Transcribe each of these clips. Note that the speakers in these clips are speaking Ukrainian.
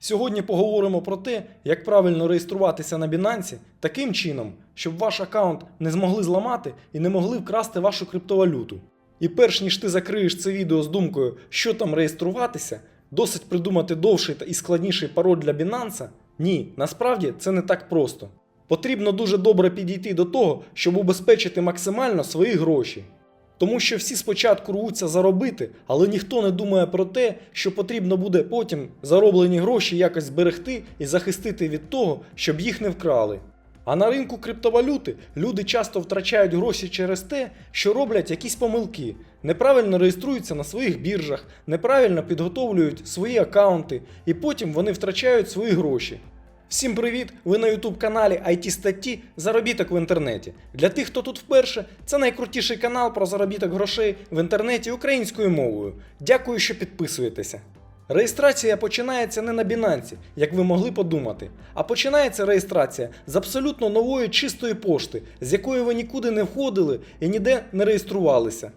Сьогодні поговоримо про те, як правильно реєструватися на Binance таким чином, щоб ваш аккаунт не змогли зламати і не могли вкрасти вашу криптовалюту. І перш ніж ти закриєш це відео з думкою, що там реєструватися, досить придумати довший та і складніший пароль для Binance? Ні, насправді це не так просто. Потрібно дуже добре підійти до того, щоб убезпечити максимально свої гроші. Тому що всі спочатку рвуться заробити, але ніхто не думає про те, що потрібно буде потім зароблені гроші якось зберегти і захистити від того, щоб їх не вкрали. А на ринку криптовалюти люди часто втрачають гроші через те, що роблять якісь помилки, неправильно реєструються на своїх біржах, неправильно підготовлюють свої аккаунти, і потім вони втрачають свої гроші. Всім привіт! Ви на YouTube каналі IT статті Заробіток в інтернеті. Для тих, хто тут вперше, це найкрутіший канал про заробіток грошей в інтернеті українською мовою. Дякую, що підписуєтеся. Реєстрація починається не на Binance, як ви могли подумати, а починається реєстрація з абсолютно нової чистої пошти, з якої ви нікуди не входили і ніде не реєструвалися.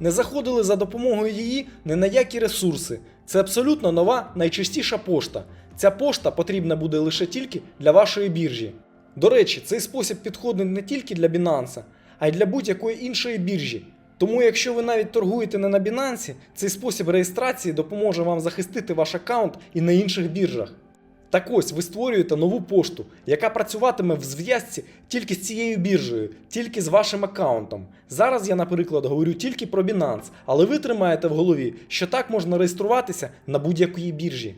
Не заходили за допомогою її ні на які ресурси. Це абсолютно нова найчастіша пошта. Ця пошта потрібна буде лише тільки для вашої біржі. До речі, цей спосіб підходить не тільки для Binance, а й для будь-якої іншої біржі. Тому, якщо ви навіть торгуєте не на Binance, цей спосіб реєстрації допоможе вам захистити ваш аккаунт і на інших біржах. Так ось ви створюєте нову пошту, яка працюватиме в зв'язці тільки з цією біржею, тільки з вашим аккаунтом. Зараз я, наприклад, говорю тільки про Binance, але ви тримаєте в голові, що так можна реєструватися на будь-якій біржі.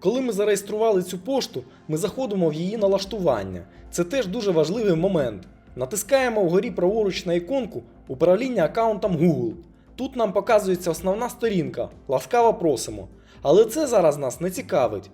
Коли ми зареєстрували цю пошту, ми заходимо в її налаштування. Це теж дуже важливий момент. Натискаємо вгорі праворуч на іконку управління аккаунтом Google. Тут нам показується основна сторінка. Ласкаво просимо. Але це зараз нас не цікавить.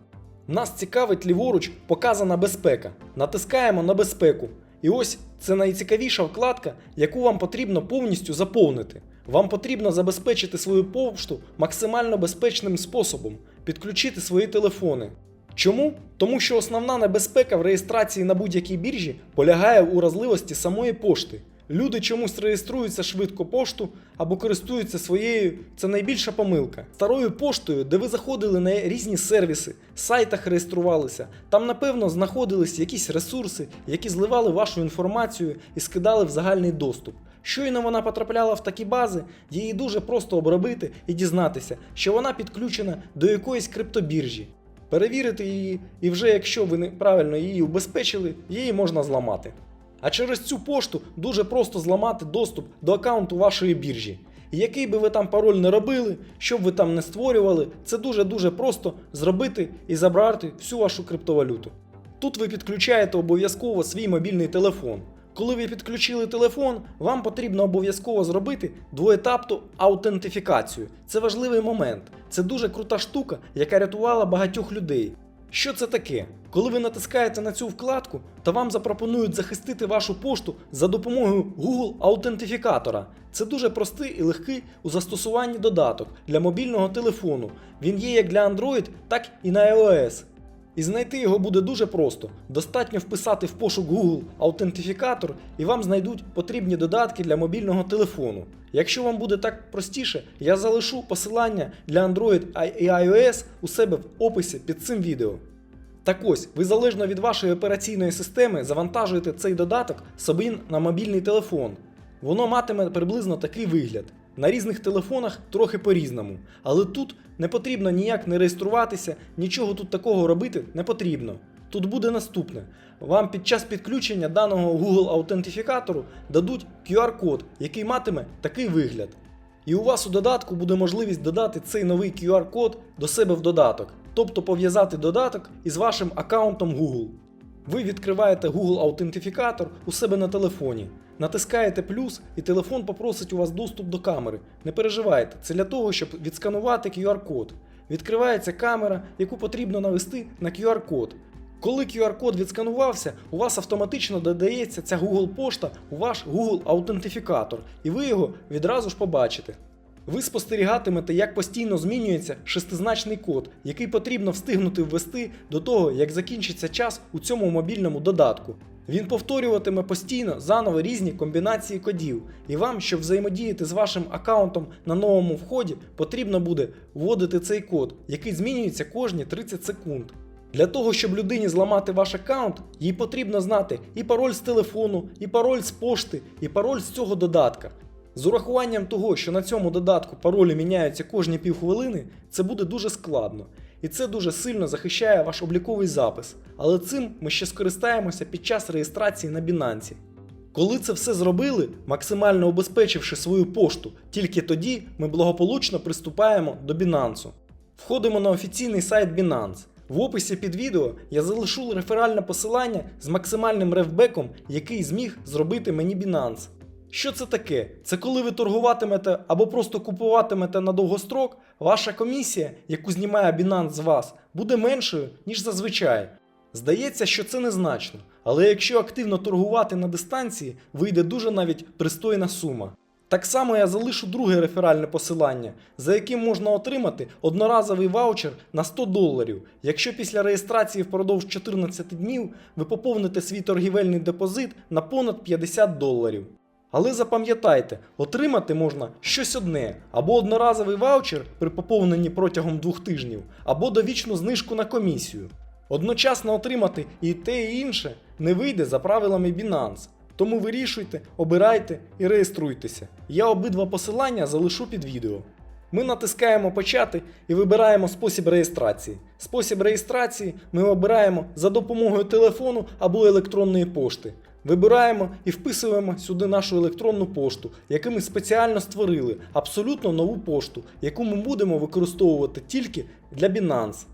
Нас цікавить ліворуч показана безпека. Натискаємо на безпеку. І ось це найцікавіша вкладка, яку вам потрібно повністю заповнити. Вам потрібно забезпечити свою пошту максимально безпечним способом, підключити свої телефони. Чому? Тому що основна небезпека в реєстрації на будь-якій біржі полягає у вразливості самої пошти. Люди чомусь реєструються швидко пошту або користуються своєю, це найбільша помилка. Старою поштою, де ви заходили на різні сервіси, сайтах реєструвалися, там напевно знаходились якісь ресурси, які зливали вашу інформацію і скидали в загальний доступ. Щойно вона потрапляла в такі бази, її дуже просто обробити і дізнатися, що вона підключена до якоїсь криптобіржі. Перевірити її, і вже якщо ви неправильно її убезпечили, її можна зламати. А через цю пошту дуже просто зламати доступ до аккаунту вашої біржі. Який би ви там пароль не робили, що б ви там не створювали, це дуже-дуже просто зробити і забрати всю вашу криптовалюту. Тут ви підключаєте обов'язково свій мобільний телефон. Коли ви підключили телефон, вам потрібно обов'язково зробити двоетапну аутентифікацію. Це важливий момент. Це дуже крута штука, яка рятувала багатьох людей. Що це таке? Коли ви натискаєте на цю вкладку, то вам запропонують захистити вашу пошту за допомогою Google аутентифікатора. Це дуже простий і легкий у застосуванні додаток для мобільного телефону. Він є як для Android, так і на iOS. І знайти його буде дуже просто. Достатньо вписати в пошук Google аутентифікатор і вам знайдуть потрібні додатки для мобільного телефону. Якщо вам буде так простіше, я залишу посилання для Android і iOS у себе в описі під цим відео. Так ось, ви залежно від вашої операційної системи завантажуєте цей додаток собі на мобільний телефон. Воно матиме приблизно такий вигляд. На різних телефонах трохи по-різному. Але тут не потрібно ніяк не реєструватися, нічого тут такого робити не потрібно. Тут буде наступне. Вам під час підключення даного Google аутентифікатору дадуть QR-код, який матиме такий вигляд. І у вас у додатку буде можливість додати цей новий QR-код до себе в додаток, тобто пов'язати додаток із вашим аккаунтом Google. Ви відкриваєте Google аутентифікатор у себе на телефоні, натискаєте плюс і телефон попросить у вас доступ до камери. Не переживайте, це для того, щоб відсканувати QR-код. Відкривається камера, яку потрібно навести на QR-код. Коли QR-код відсканувався, у вас автоматично додається ця Google пошта у ваш Google аутентифікатор, і ви його відразу ж побачите. Ви спостерігатимете, як постійно змінюється шестизначний код, який потрібно встигнути ввести до того, як закінчиться час у цьому мобільному додатку. Він повторюватиме постійно заново різні комбінації кодів, і вам, щоб взаємодіяти з вашим аккаунтом на новому вході, потрібно буде вводити цей код, який змінюється кожні 30 секунд. Для того, щоб людині зламати ваш аккаунт, їй потрібно знати і пароль з телефону, і пароль з пошти, і пароль з цього додатка. З урахуванням того, що на цьому додатку паролі міняються кожні півхвилини, це буде дуже складно. І це дуже сильно захищає ваш обліковий запис. Але цим ми ще скористаємося під час реєстрації на Binance. Коли це все зробили, максимально обезпечивши свою пошту, тільки тоді ми благополучно приступаємо до Binance. Входимо на офіційний сайт Binance. В описі під відео я залишу реферальне посилання з максимальним ревбеком, який зміг зробити мені Binance. Що це таке? Це коли ви торгуватимете або просто купуватимете на довгострок, ваша комісія, яку знімає Binance з вас, буде меншою, ніж зазвичай. Здається, що це незначно, але якщо активно торгувати на дистанції, вийде дуже навіть пристойна сума. Так само я залишу друге реферальне посилання, за яким можна отримати одноразовий ваучер на 100 доларів, якщо після реєстрації впродовж 14 днів ви поповните свій торгівельний депозит на понад 50 доларів. Але запам'ятайте, отримати можна щось одне, або одноразовий ваучер при поповненні протягом двох тижнів, або довічну знижку на комісію. Одночасно отримати і те, і інше не вийде за правилами Binance. Тому вирішуйте, обирайте і реєструйтеся. Я обидва посилання залишу під відео. Ми натискаємо Почати і вибираємо спосіб реєстрації. Спосіб реєстрації ми обираємо за допомогою телефону або електронної пошти. Вибираємо і вписуємо сюди нашу електронну пошту, яку ми спеціально створили, абсолютно нову пошту, яку ми будемо використовувати тільки для Binance.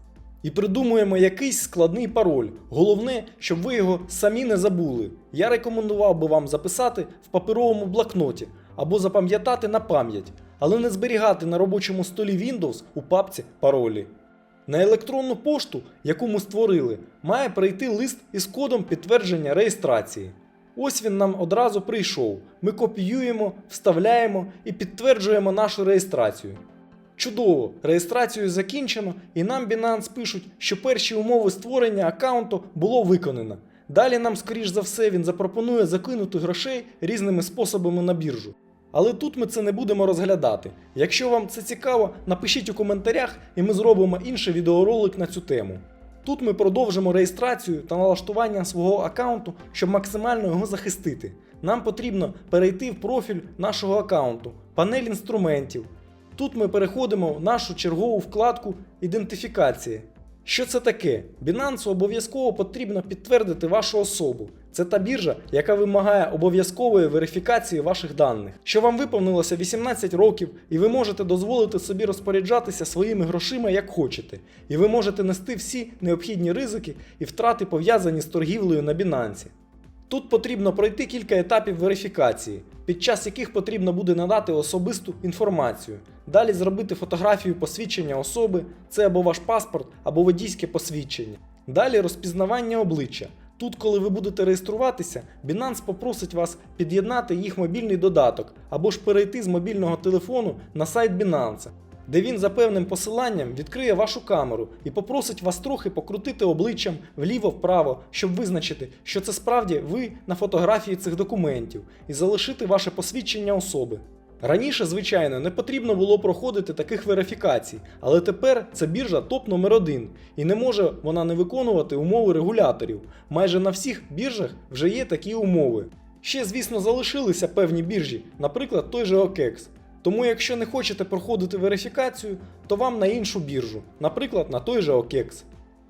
І придумуємо якийсь складний пароль. Головне, щоб ви його самі не забули. Я рекомендував би вам записати в паперовому блокноті або запам'ятати на пам'ять, але не зберігати на робочому столі Windows у папці паролі. На електронну пошту, яку ми створили, має прийти лист із кодом підтвердження реєстрації. Ось він нам одразу прийшов. Ми копіюємо, вставляємо і підтверджуємо нашу реєстрацію. Чудово! Реєстрацію закінчено, і нам Binance пишуть, що перші умови створення аккаунту було виконано. Далі нам, скоріш за все, він запропонує закинути грошей різними способами на біржу. Але тут ми це не будемо розглядати. Якщо вам це цікаво, напишіть у коментарях, і ми зробимо інший відеоролик на цю тему. Тут ми продовжимо реєстрацію та налаштування свого аккаунту, щоб максимально його захистити. Нам потрібно перейти в профіль нашого аккаунту, панель інструментів. Тут ми переходимо в нашу чергову вкладку ідентифікації. Що це таке? Binance обов'язково потрібно підтвердити вашу особу. Це та біржа, яка вимагає обов'язкової верифікації ваших даних. Що вам виповнилося 18 років, і ви можете дозволити собі розпоряджатися своїми грошима як хочете. І ви можете нести всі необхідні ризики і втрати пов'язані з торгівлею на Binance. Тут потрібно пройти кілька етапів верифікації, під час яких потрібно буде надати особисту інформацію. Далі зробити фотографію посвідчення особи, це або ваш паспорт, або водійське посвідчення. Далі розпізнавання обличчя. Тут, коли ви будете реєструватися, Binance попросить вас під'єднати їх мобільний додаток або ж перейти з мобільного телефону на сайт Binance, де він за певним посиланням відкриє вашу камеру і попросить вас трохи покрутити обличчям вліво-вправо, щоб визначити, що це справді ви на фотографії цих документів, і залишити ваше посвідчення особи. Раніше, звичайно, не потрібно було проходити таких верифікацій, але тепер це біржа топ номер 1 і не може вона не виконувати умови регуляторів. Майже на всіх біржах вже є такі умови. Ще, звісно, залишилися певні біржі, наприклад, той же OKEX. Тому, якщо не хочете проходити верифікацію, то вам на іншу біржу, наприклад, на той же OKEX.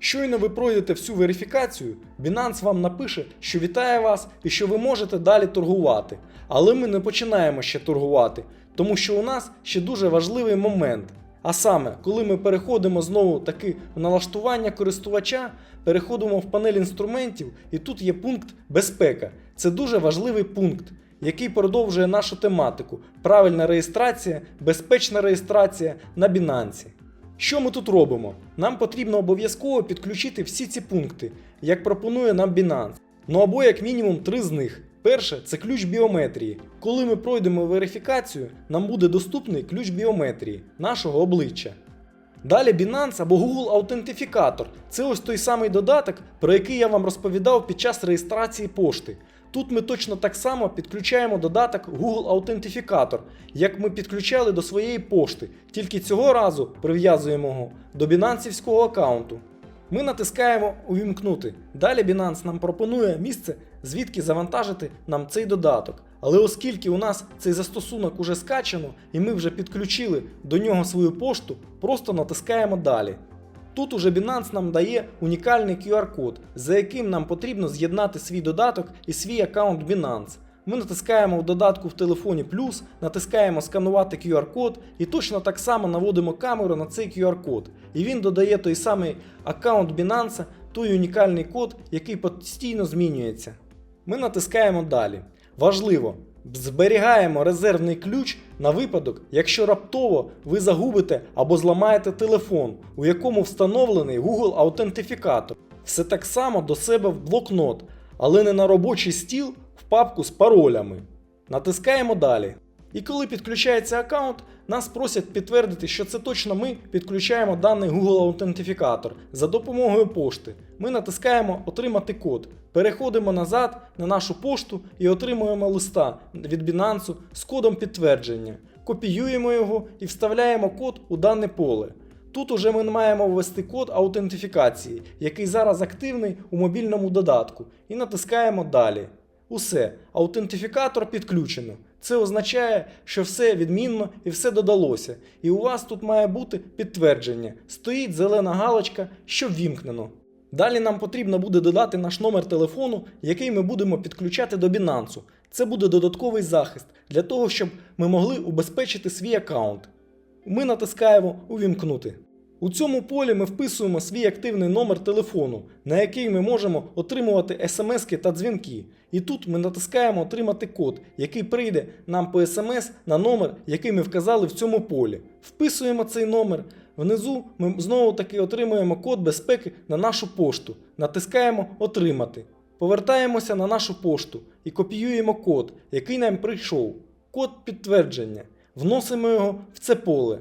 Щойно ви пройдете всю верифікацію, Binance вам напише, що вітає вас і що ви можете далі торгувати. Але ми не починаємо ще торгувати, тому що у нас ще дуже важливий момент. А саме, коли ми переходимо знову таки в налаштування користувача, переходимо в панель інструментів, і тут є пункт безпека. Це дуже важливий пункт, який продовжує нашу тематику: правильна реєстрація, безпечна реєстрація на Binance. Що ми тут робимо? Нам потрібно обов'язково підключити всі ці пункти, як пропонує нам Binance. Ну або як мінімум три з них. Перше це ключ біометрії. Коли ми пройдемо верифікацію, нам буде доступний ключ біометрії нашого обличчя. Далі Binance або Google Аутентифікатор. Це ось той самий додаток, про який я вам розповідав під час реєстрації пошти. Тут ми точно так само підключаємо додаток Google Аутентифікатор, як ми підключали до своєї пошти, тільки цього разу прив'язуємо його до бінансівського аккаунту. Ми натискаємо Увімкнути. Далі Binance нам пропонує місце, звідки завантажити нам цей додаток. Але оскільки у нас цей застосунок уже скачано і ми вже підключили до нього свою пошту, просто натискаємо далі. Тут уже Binance нам дає унікальний QR-код, за яким нам потрібно з'єднати свій додаток і свій аккаунт Binance. Ми натискаємо в додатку в телефоні плюс, натискаємо сканувати QR-код і точно так само наводимо камеру на цей QR-код. І він додає той самий аккаунт Binance, той унікальний код, який постійно змінюється. Ми натискаємо далі. Важливо, зберігаємо резервний ключ на випадок, якщо раптово ви загубите або зламаєте телефон, у якому встановлений Google аутентифікатор. Все так само до себе в блокнот, але не на робочий стіл в папку з паролями. Натискаємо далі. І коли підключається аккаунт, нас просять підтвердити, що це точно ми підключаємо даний Google аутентифікатор за допомогою пошти. Ми натискаємо Отримати код. Переходимо назад на нашу пошту і отримуємо листа від Binance з кодом підтвердження. Копіюємо його і вставляємо код у дане поле. Тут уже ми маємо ввести код аутентифікації, який зараз активний у мобільному додатку, і натискаємо Далі. Усе, аутентифікатор підключено. Це означає, що все відмінно і все додалося. І у вас тут має бути підтвердження. Стоїть зелена галочка, що ввімкнено. Далі нам потрібно буде додати наш номер телефону, який ми будемо підключати до Binance. Це буде додатковий захист для того, щоб ми могли убезпечити свій аккаунт. Ми натискаємо Увімкнути. У цьому полі ми вписуємо свій активний номер телефону, на який ми можемо отримувати смски та дзвінки. І тут ми натискаємо Отримати код, який прийде нам по смс на номер, який ми вказали в цьому полі. Вписуємо цей номер. Внизу ми знову таки отримуємо код безпеки на нашу пошту. Натискаємо Отримати. Повертаємося на нашу пошту і копіюємо код, який нам прийшов. Код підтвердження. Вносимо його в це поле.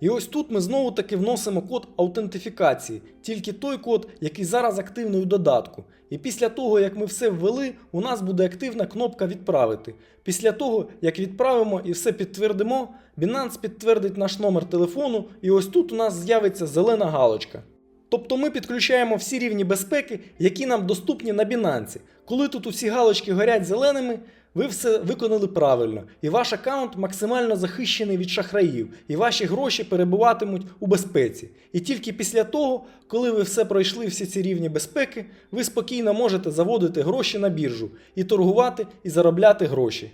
І ось тут ми знову таки вносимо код аутентифікації, тільки той код, який зараз активний у додатку. І після того, як ми все ввели, у нас буде активна кнопка Відправити. Після того, як відправимо і все підтвердимо, Binance підтвердить наш номер телефону, і ось тут у нас з'явиться зелена галочка. Тобто ми підключаємо всі рівні безпеки, які нам доступні на Binance. Коли тут усі галочки горять зеленими, ви все виконали правильно, і ваш аккаунт максимально захищений від шахраїв, і ваші гроші перебуватимуть у безпеці. І тільки після того, коли ви все пройшли всі ці рівні безпеки, ви спокійно можете заводити гроші на біржу і торгувати і заробляти гроші.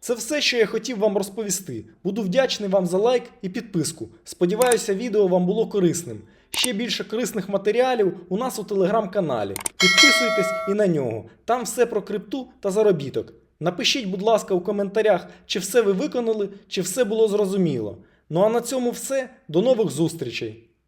Це все, що я хотів вам розповісти. Буду вдячний вам за лайк і підписку. Сподіваюся, відео вам було корисним. Ще більше корисних матеріалів у нас у телеграм-каналі. Підписуйтесь і на нього. Там все про крипту та заробіток. Напишіть, будь ласка, у коментарях, чи все ви виконали, чи все було зрозуміло. Ну а на цьому все. До нових зустрічей!